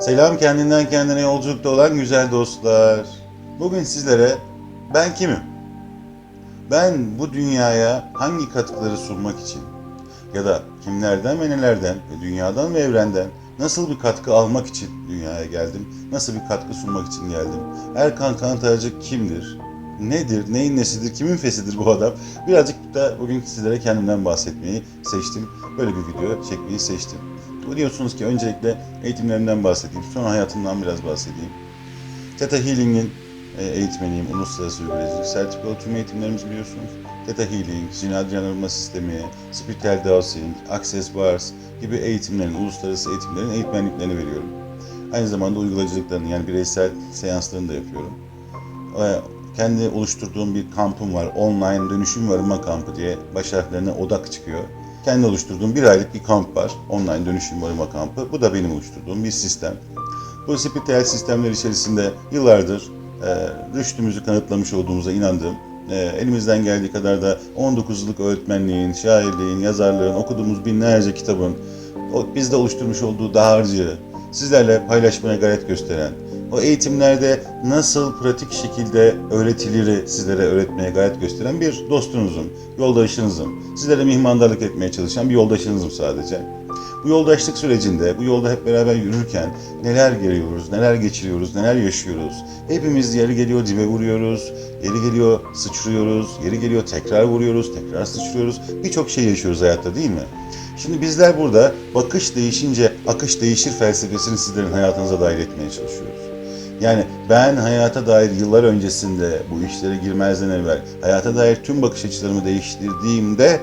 Selam kendinden kendine yolculukta olan güzel dostlar. Bugün sizlere ben kimim? Ben bu dünyaya hangi katkıları sunmak için ya da kimlerden ve nelerden ve dünyadan ve evrenden nasıl bir katkı almak için dünyaya geldim? Nasıl bir katkı sunmak için geldim? Erkan Kantarcık kimdir? Nedir? Neyin nesidir? Kimin fesidir bu adam? Birazcık da bugün sizlere kendimden bahsetmeyi seçtim. Böyle bir video çekmeyi seçtim. Biliyorsunuz ki öncelikle eğitimlerimden bahsedeyim. Sonra hayatımdan biraz bahsedeyim. Theta Healing'in e, eğitmeniyim. Uluslararası uygulayıcılık sertifikalı tüm eğitimlerimizi biliyorsunuz. Theta Healing, Jinadrian Arınma Sistemi, Spiritual Dowsing, Access Bars gibi eğitimlerin, uluslararası eğitimlerin eğitmenliklerini veriyorum. Aynı zamanda uygulayıcılıklarını yani bireysel seanslarını da yapıyorum. Kendi oluşturduğum bir kampım var. Online Dönüşüm ve Arınma Kampı diye baş odak çıkıyor. Kendi oluşturduğum bir aylık bir kamp var. Online Dönüşüm ve Arınma Kampı. Bu da benim oluşturduğum bir sistem. Bu spiritüel sistemler içerisinde yıllardır e, rüştümüzü kanıtlamış olduğumuza inandığım, e, elimizden geldiği kadar da 19 yıllık öğretmenliğin, şairliğin, yazarlığın, okuduğumuz binlerce kitabın, o, bizde oluşturmuş olduğu dağarcığı sizlerle paylaşmaya gayret gösteren, o eğitimlerde nasıl pratik şekilde öğretiliri sizlere öğretmeye gayret gösteren bir dostunuzum, yoldaşınızım. Sizlere mihmandarlık etmeye çalışan bir yoldaşınızım sadece. Bu yoldaşlık sürecinde, bu yolda hep beraber yürürken neler görüyoruz, neler geçiriyoruz, neler yaşıyoruz. Hepimiz yeri geliyor dibe vuruyoruz, yeri geliyor sıçrıyoruz, yeri geliyor tekrar vuruyoruz, tekrar sıçrıyoruz. Birçok şey yaşıyoruz hayatta değil mi? Şimdi bizler burada bakış değişince akış değişir felsefesini sizlerin hayatınıza dahil etmeye çalışıyoruz. Yani ben hayata dair yıllar öncesinde bu işlere girmezden evvel hayata dair tüm bakış açılarımı değiştirdiğimde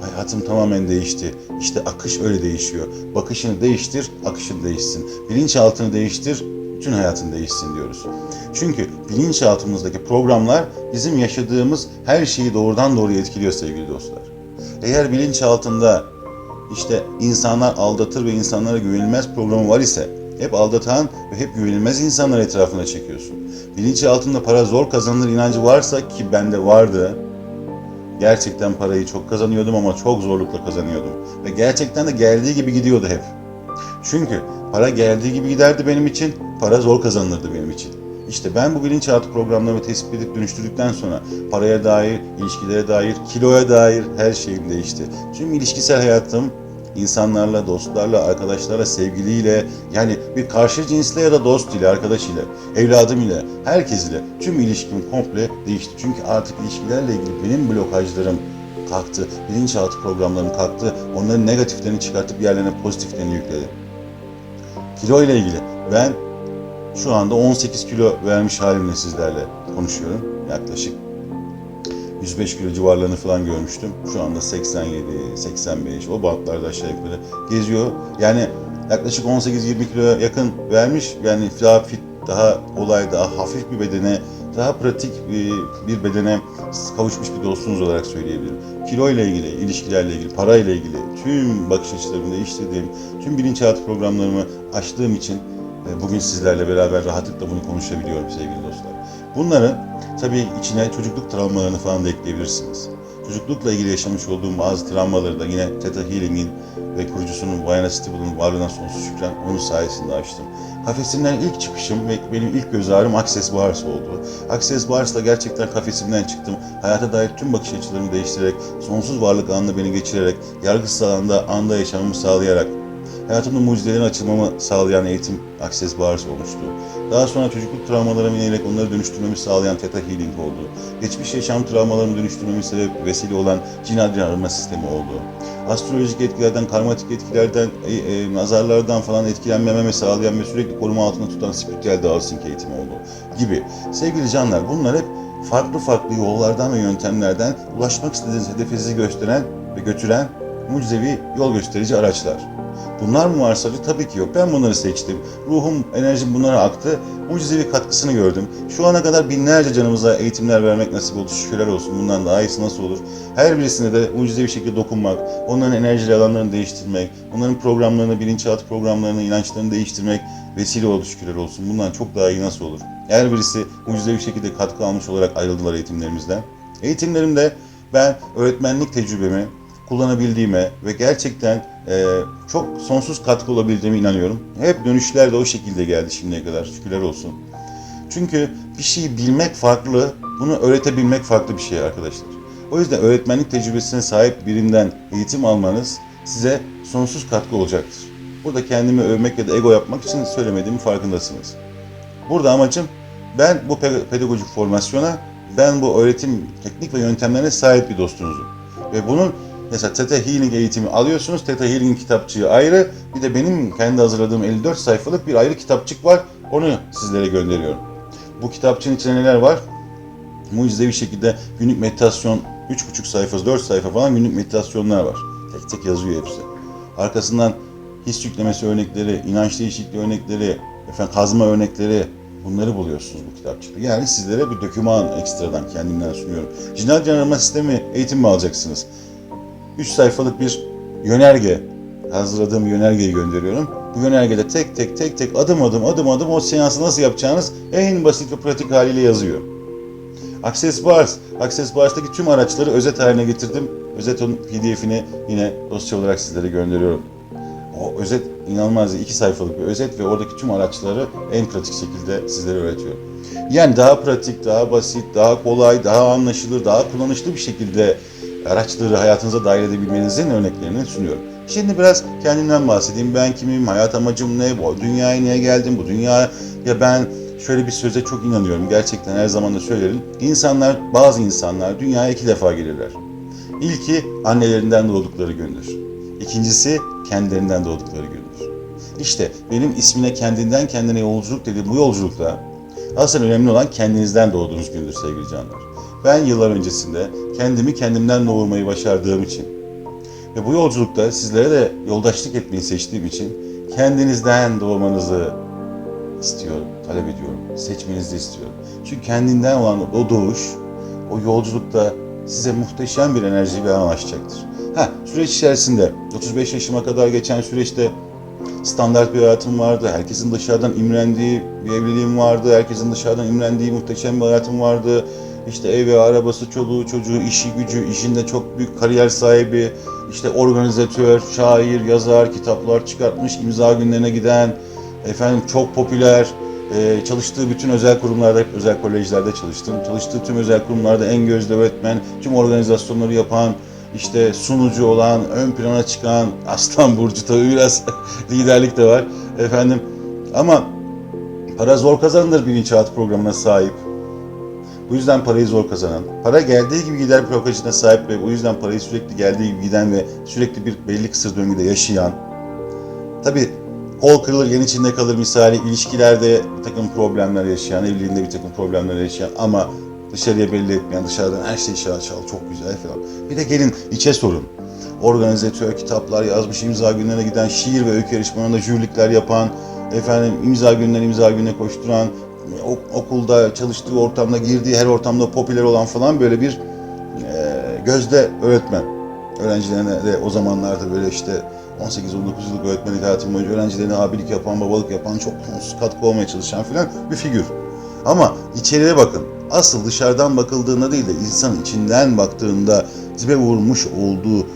hayatım tamamen değişti. İşte akış öyle değişiyor. Bakışını değiştir, akışın değişsin. Bilinçaltını değiştir, bütün hayatın değişsin diyoruz. Çünkü bilinçaltımızdaki programlar bizim yaşadığımız her şeyi doğrudan doğruya etkiliyor sevgili dostlar. Eğer bilinçaltında işte insanlar aldatır ve insanlara güvenilmez programı var ise hep aldatan ve hep güvenilmez insanlar etrafına çekiyorsun. Bilinçaltında para zor kazanılır inancı varsa ki bende vardı. Gerçekten parayı çok kazanıyordum ama çok zorlukla kazanıyordum. Ve gerçekten de geldiği gibi gidiyordu hep. Çünkü para geldiği gibi giderdi benim için, para zor kazanılırdı benim için. İşte ben bu bilinçaltı programlarımı tespit edip dönüştürdükten sonra paraya dair, ilişkilere dair, kiloya dair her şeyim değişti. Tüm ilişkisel hayatım insanlarla, dostlarla, arkadaşlarla, sevgiliyle yani bir karşı cinsle ya da dost ile, arkadaş ile, evladım ile, herkes ile tüm ilişkim komple değişti. Çünkü artık ilişkilerle ilgili benim blokajlarım kalktı, bilinçaltı programlarım kalktı. Onların negatiflerini çıkartıp yerlerine pozitiflerini yükledim. Kilo ile ilgili ben şu anda 18 kilo vermiş halimle sizlerle konuşuyorum yaklaşık. 105 kilo civarlarını falan görmüştüm. Şu anda 87, 85 o bantlarda aşağı yukarı geziyor. Yani yaklaşık 18-20 kilo yakın vermiş. Yani daha fit, daha olay, daha hafif bir bedene, daha pratik bir, bir bedene kavuşmuş bir dostunuz olarak söyleyebilirim. Kilo ile ilgili, ilişkilerle ilgili, para ile ilgili tüm bakış açılarımı değiştirdiğim, tüm bilinçaltı programlarımı açtığım için e, bugün sizlerle beraber rahatlıkla bunu konuşabiliyorum sevgili dostlar. Bunların tabii içine çocukluk travmalarını falan da ekleyebilirsiniz. Çocuklukla ilgili yaşamış olduğum bazı travmaları da yine Theta Healing'in ve kurucusunun Vayana Stible'ın varlığına sonsuz şükran onun sayesinde açtım. Kafesimden ilk çıkışım ve benim ilk göz ağrım Access Bars oldu. Access Bars'la gerçekten kafesimden çıktım. Hayata dair tüm bakış açılarımı değiştirerek, sonsuz varlık anında beni geçirerek, yargısız alanda anda yaşamamı sağlayarak hayatımda mucizelerin açılmamı sağlayan eğitim Access Bars olmuştu. Daha sonra çocukluk travmalarımı inerek onları dönüştürmemi sağlayan Theta Healing oldu. Geçmiş yaşam travmalarımı dönüştürmemi sebep vesile olan Jinadrian arınma sistemi oldu. Astrolojik etkilerden, karmatik etkilerden, e, e, nazarlardan falan etkilenmememi sağlayan ve sürekli koruma altında tutan spiritüel dowsing eğitimi oldu gibi. Sevgili canlar bunlar hep farklı farklı yollardan ve yöntemlerden ulaşmak istediğiniz hedefe sizi gösteren ve götüren mucizevi yol gösterici araçlar. Bunlar mı var sadece? Tabii ki yok. Ben bunları seçtim. Ruhum, enerjim bunlara aktı. Mucizevi katkısını gördüm. Şu ana kadar binlerce canımıza eğitimler vermek nasip oldu. Şükürler olsun. Bundan daha iyisi nasıl olur? Her birisine de mucizevi şekilde dokunmak, onların enerji alanlarını değiştirmek, onların programlarını, bilinçaltı programlarını, inançlarını değiştirmek vesile oldu şükürler olsun. Bundan çok daha iyi nasıl olur? Her birisi mucizevi şekilde katkı almış olarak ayrıldılar eğitimlerimizden. Eğitimlerimde ben öğretmenlik tecrübemi, kullanabildiğime ve gerçekten e, çok sonsuz katkı olabildiğime inanıyorum. Hep dönüşler de o şekilde geldi şimdiye kadar şükürler olsun. Çünkü bir şeyi bilmek farklı, bunu öğretebilmek farklı bir şey arkadaşlar. O yüzden öğretmenlik tecrübesine sahip birinden eğitim almanız size sonsuz katkı olacaktır. Burada kendimi övmek ya da ego yapmak için söylemediğimi farkındasınız. Burada amacım ben bu pe- pedagojik formasyona, ben bu öğretim teknik ve yöntemlerine sahip bir dostunuzum. Ve bunun mesela Theta Healing eğitimi alıyorsunuz. Theta Healing kitapçığı ayrı. Bir de benim kendi hazırladığım 54 sayfalık bir ayrı kitapçık var. Onu sizlere gönderiyorum. Bu kitapçığın içinde neler var? Mucizevi şekilde günlük meditasyon 3,5 sayfa, 4 sayfa falan günlük meditasyonlar var. Tek tek yazıyor hepsi. Arkasından his yüklemesi örnekleri, inanç değişikliği örnekleri, efendim kazma örnekleri bunları buluyorsunuz bu kitapçıkta. Yani sizlere bir döküman ekstradan kendimden sunuyorum. Cinayet Jandarma Sistemi eğitimi alacaksınız. 3 sayfalık bir yönerge hazırladığım yönergeyi gönderiyorum. Bu yönergede tek tek tek tek adım adım adım adım o seansı nasıl yapacağınız en basit ve pratik haliyle yazıyor. Access Bars, Access Bars'taki tüm araçları özet haline getirdim. Özet onun pdf'ini yine dosya olarak sizlere gönderiyorum. O özet inanılmaz iki sayfalık bir özet ve oradaki tüm araçları en pratik şekilde sizlere öğretiyor. Yani daha pratik, daha basit, daha kolay, daha anlaşılır, daha kullanışlı bir şekilde araçları hayatınıza dahil edebilmenizin örneklerini sunuyorum. Şimdi biraz kendimden bahsedeyim. Ben kimim, hayat amacım ne, bu dünyaya niye geldim, bu dünya ya ben şöyle bir söze çok inanıyorum. Gerçekten her zaman da söylerim. İnsanlar, bazı insanlar dünyaya iki defa gelirler. İlki annelerinden doğdukları gündür. İkincisi kendilerinden doğdukları gündür. İşte benim ismine kendinden kendine yolculuk dediğim bu yolculukta asıl önemli olan kendinizden doğduğunuz gündür sevgili canlar. Ben yıllar öncesinde kendimi kendimden doğurmayı başardığım için ve bu yolculukta sizlere de yoldaşlık etmeyi seçtiğim için kendinizden doğmanızı istiyorum, talep ediyorum. Seçmenizi istiyorum. Çünkü kendinden olan o doğuş, o yolculukta size muhteşem bir enerji ve açacaktır. Ha, süreç içerisinde 35 yaşıma kadar geçen süreçte standart bir hayatım vardı. Herkesin dışarıdan imrendiği bir evliliğim vardı. Herkesin dışarıdan imrendiği muhteşem bir hayatım vardı. İşte evi, arabası, çoluğu, çocuğu, işi, gücü, işinde çok büyük kariyer sahibi, işte organizatör, şair, yazar, kitaplar çıkartmış, imza günlerine giden, efendim çok popüler, e, çalıştığı bütün özel kurumlarda, özel kolejlerde çalıştım. Çalıştığı tüm özel kurumlarda en gözde öğretmen, tüm organizasyonları yapan, işte sunucu olan, ön plana çıkan, Aslan Burcu tabii biraz liderlik de var efendim. Ama para zor kazanılır bilinçaltı programına sahip. Bu yüzden parayı zor kazanan, para geldiği gibi gider psikolojisine sahip ve bu yüzden parayı sürekli geldiği gibi giden ve sürekli bir belli kısır döngüde yaşayan, tabi kol kırılır yen içinde kalır misali ilişkilerde bir takım problemler yaşayan, evliliğinde bir takım problemler yaşayan ama dışarıya belli etmeyen, dışarıdan her şey şal şal çok güzel falan. Bir de gelin içe sorun. Organizatör, kitaplar yazmış, imza günlerine giden, şiir ve öykü yarışmalarında jürilikler yapan, efendim imza gününden imza gününe koşturan, okulda çalıştığı ortamda girdiği her ortamda popüler olan falan böyle bir e, gözde öğretmen. Öğrencilerine de o zamanlarda böyle işte 18-19 yıllık öğretmenlik hayatım boyunca öğrencilerine abilik yapan, babalık yapan, çok katkı olmaya çalışan filan bir figür. Ama içeriye bakın. Asıl dışarıdan bakıldığında değil de insan içinden baktığında dibe vurmuş olduğu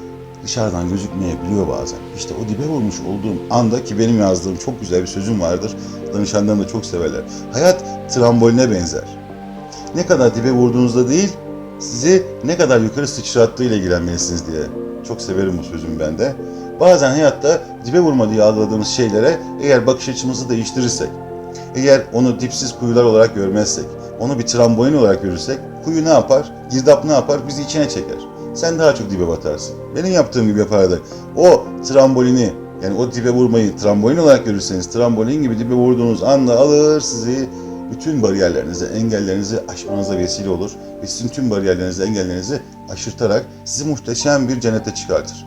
dışarıdan gözükmeyebiliyor bazen. İşte o dibe vurmuş olduğum anda ki benim yazdığım çok güzel bir sözüm vardır. Danışanlarım da çok severler. Hayat tramboline benzer. Ne kadar dibe vurduğunuzda değil, sizi ne kadar yukarı sıçrattığıyla ilgilenmelisiniz diye. Çok severim bu sözümü ben de. Bazen hayatta dibe vurma diye algıladığımız şeylere eğer bakış açımızı değiştirirsek, eğer onu dipsiz kuyular olarak görmezsek, onu bir trambolin olarak görürsek, kuyu ne yapar? Girdap ne yapar? Bizi içine çeker. Sen daha çok dibe batarsın. Benim yaptığım gibi yapardı. O trambolini, yani o dibe vurmayı trambolin olarak görürseniz, trambolin gibi dibe vurduğunuz anda alır sizi bütün bariyerlerinizi, engellerinizi aşmanıza vesile olur. Ve sizin tüm bariyerlerinizi, engellerinizi aşırtarak sizi muhteşem bir cennete çıkartır.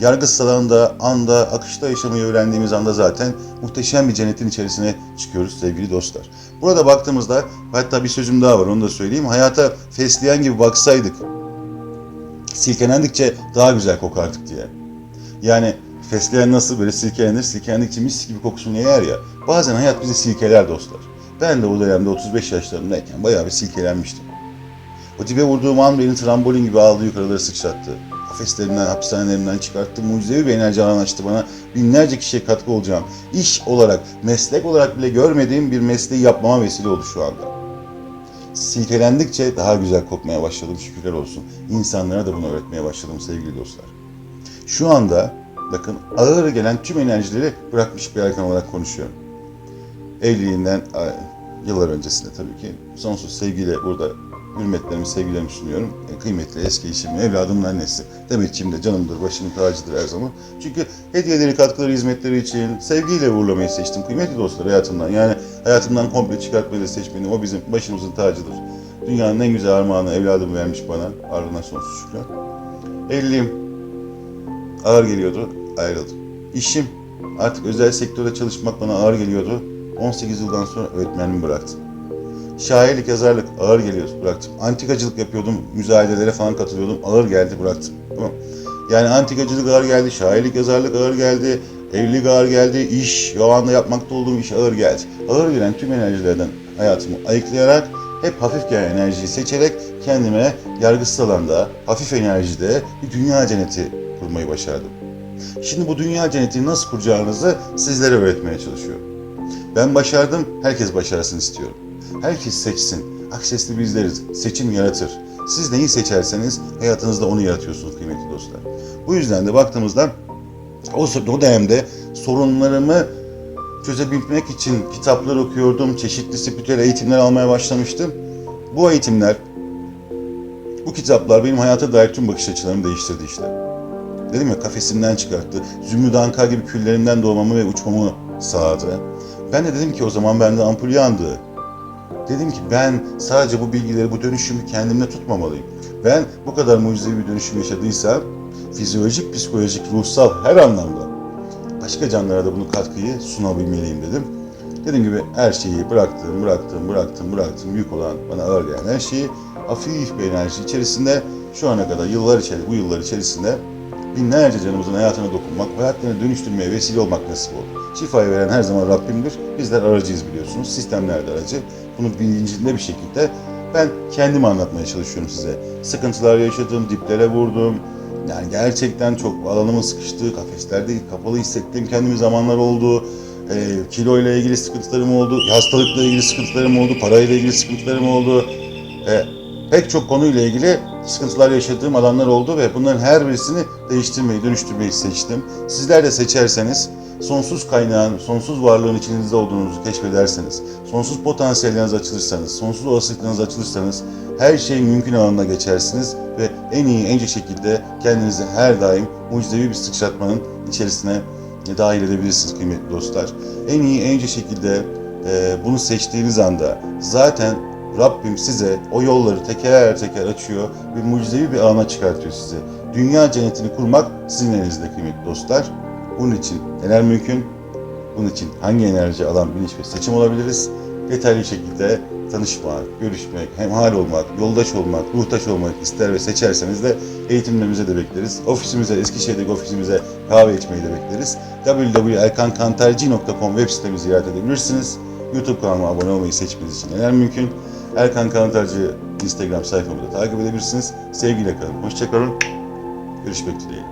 Yargısal alanda, anda, akışta yaşamayı öğrendiğimiz anda zaten muhteşem bir cennetin içerisine çıkıyoruz sevgili dostlar. Burada baktığımızda hatta bir sözüm daha var onu da söyleyeyim. Hayata fesleğen gibi baksaydık silkelendikçe daha güzel kokardık diye. Yani fesleğen nasıl böyle silkelenir, silkelendikçe mis gibi kokusunu yer ya. Bazen hayat bizi silkeler dostlar. Ben de o dönemde 35 yaşlarındayken bayağı bir silkelenmiştim. O dibe vurduğum an beni trambolin gibi aldı yukarıları sıçrattı. kafeslerimden, hapishanelerimden çıkarttı. Mucizevi bir enerji alan açtı bana. Binlerce kişiye katkı olacağım. İş olarak, meslek olarak bile görmediğim bir mesleği yapmama vesile oldu şu anda. Silkelendikçe daha güzel kokmaya başladım şükürler olsun. İnsanlara da bunu öğretmeye başladım sevgili dostlar. Şu anda bakın ağır gelen tüm enerjileri bırakmış bir erkan olarak konuşuyorum. Evliliğinden yıllar öncesinde tabii ki sonsuz sevgiyle burada hürmetlerimi, sevgilerimi sunuyorum. E, Kıymetli eski eşim, evladımın annesi. Demetciğim de canımdır, başımın tacıdır her zaman. Çünkü hediyeleri, katkıları, hizmetleri için sevgiyle uğurlamayı seçtim. Kıymetli dostlar hayatımdan. Yani hayatımdan komple çıkartmayı da seçmedim. O bizim başımızın tacıdır. Dünyanın en güzel armağanı evladımı vermiş bana. Ardından sonsuz şükran. Evliliğim ağır geliyordu, ayrıldım. İşim, artık özel sektörde çalışmak bana ağır geliyordu. 18 yıldan sonra öğretmenliğimi bıraktım. Şairlik, yazarlık ağır geliyor, bıraktım. Antikacılık yapıyordum, müzayedelere falan katılıyordum, ağır geldi, bıraktım. Yani antikacılık ağır geldi, şairlik, yazarlık ağır geldi, evlilik ağır geldi, iş, o anda yapmakta olduğum iş ağır geldi. Ağır gelen tüm enerjilerden hayatımı ayıklayarak, hep hafif gelen enerjiyi seçerek kendime yargısız alanda, hafif enerjide bir dünya cenneti kurmayı başardım. Şimdi bu dünya cennetini nasıl kuracağınızı sizlere öğretmeye çalışıyorum. Ben başardım, herkes başarısın istiyorum. Herkes seçsin. Aksesli bizleriz. Seçim yaratır. Siz neyi seçerseniz hayatınızda onu yaratıyorsunuz kıymetli dostlar. Bu yüzden de baktığımızda o, o dönemde sorunlarımı çözebilmek için kitaplar okuyordum. Çeşitli spiritüel eğitimler almaya başlamıştım. Bu eğitimler, bu kitaplar benim hayata dair tüm bakış açılarımı değiştirdi işte. Dedim ya kafesimden çıkarttı. Zümrüt Anka gibi küllerinden doğmamı ve uçmamı sağladı. Ben de dedim ki o zaman bende ampul yandı. Dedim ki ben sadece bu bilgileri, bu dönüşümü kendimde tutmamalıyım. Ben bu kadar mucizevi bir dönüşüm yaşadıysam fizyolojik, psikolojik, ruhsal her anlamda başka canlılara da bunu katkıyı sunabilmeliyim dedim. Dediğim gibi her şeyi bıraktım, bıraktım, bıraktım, bıraktım. Büyük olan bana ağır gelen her şeyi hafif bir enerji içerisinde şu ana kadar yıllar içerisinde, bu yıllar içerisinde binlerce canımızın hayatına dokunmak, hayatlarını dönüştürmeye vesile olmak nasip oldu. Şifayı veren her zaman Rabbimdir. Bizler aracıyız biliyorsunuz. Sistemler de aracı. Bunu bilincinde bir şekilde ben kendimi anlatmaya çalışıyorum size. Sıkıntılar yaşadım, diplere vurdum. Yani gerçekten çok alanımın sıkıştığı, kafeslerde kapalı hissettiğim kendimi zamanlar oldu. E, kilo ile ilgili sıkıntılarım oldu, hastalıkla ilgili sıkıntılarım oldu, parayla ilgili sıkıntılarım oldu. E, pek çok konuyla ilgili sıkıntılar yaşadığım alanlar oldu ve bunların her birisini değiştirmeyi, dönüştürmeyi seçtim. Sizler de seçerseniz sonsuz kaynağın, sonsuz varlığın içinizde olduğunuzu keşfederseniz, sonsuz potansiyelleriniz açılırsanız, sonsuz olasılıklarınız açılırsanız her şey mümkün alanına geçersiniz ve en iyi, en iyi şekilde kendinizi her daim mucizevi bir sıçratmanın içerisine dahil edebilirsiniz kıymetli dostlar. En iyi, en iyi şekilde e, bunu seçtiğiniz anda zaten Rabbim size o yolları teker teker açıyor ve mucizevi bir alana çıkartıyor sizi. Dünya cennetini kurmak sizin elinizde kıymetli dostlar. Bunun için neler mümkün? Bunun için hangi enerji alan bilinç ve seçim olabiliriz? Detaylı şekilde tanışmak, görüşmek, hemhal olmak, yoldaş olmak, ruhtaş olmak ister ve seçerseniz de eğitimlerimize de bekleriz. Ofisimize, Eskişehir'deki ofisimize kahve içmeyi de bekleriz. www.erkankantarci.com web sitemizi ziyaret edebilirsiniz. YouTube kanalıma abone olmayı seçmeniz için neler mümkün? Erkan Kantarcı Instagram sayfamı da takip edebilirsiniz. Sevgiyle kalın, hoşçakalın. Görüşmek dileğiyle.